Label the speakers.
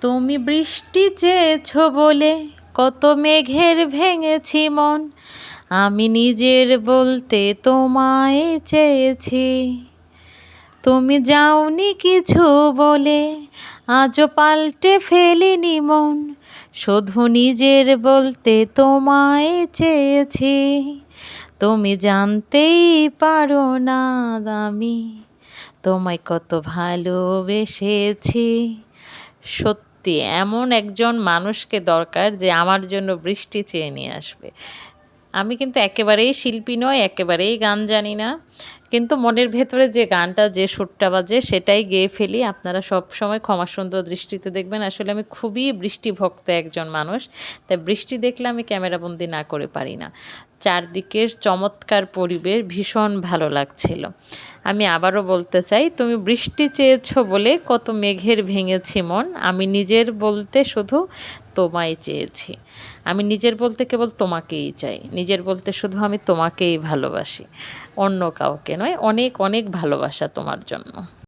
Speaker 1: তুমি বৃষ্টি চেয়েছ বলে কত মেঘের ভেঙেছি মন। আমি নিজের বলতে তোমায় চেয়েছি। তুমি যাওনি কিছু বলে আজও পাল্টে ফেলিনি মন। শুধু নিজের বলতে তোমায় চেয়েছি। তুমি জানতেই পারো না আমি তোমায় কত ভালোবেসেছি। সত্যি, এমন একজন মানুষকে দরকার যে আমার জন্য বৃষ্টি চেয়ে নিয়ে আসবে। আমি কিন্তু একেবারেই শিল্পী নয় একেবারেই গান জানি না। কিন্তু মনের ভেতরে যে গানটা, যে সুরটা বাজে, সেটাই গেয়ে ফেলি। আপনারা সব সময় ক্ষমা সুন্দর দৃষ্টিতে দেখবেন। আসলে আমি খুবই বৃষ্টিভক্ত একজন মানুষ, তাই বৃষ্টি দেখলে আমি ক্যামেরাবন্দি না করে পারি না। চারদিকের চমৎকার পরিবেশ ভীষণ ভালো লাগছিল। আমি আবারও বলতে চাই, তুমি বৃষ্টি চেয়েছ বলে কত মেঘের ভেঙেছি মন, আমি নিজের বলতে শুধু তোমায় চেয়েছি। আমি নিজের বলতে কেবল তোমাকেই চাই, নিজের বলতে শুধু আমি তোমাকেই ভালোবাসি। অন্য কাউকে নয়, অনেক অনেক ভালোবাসা তোমার জন্য।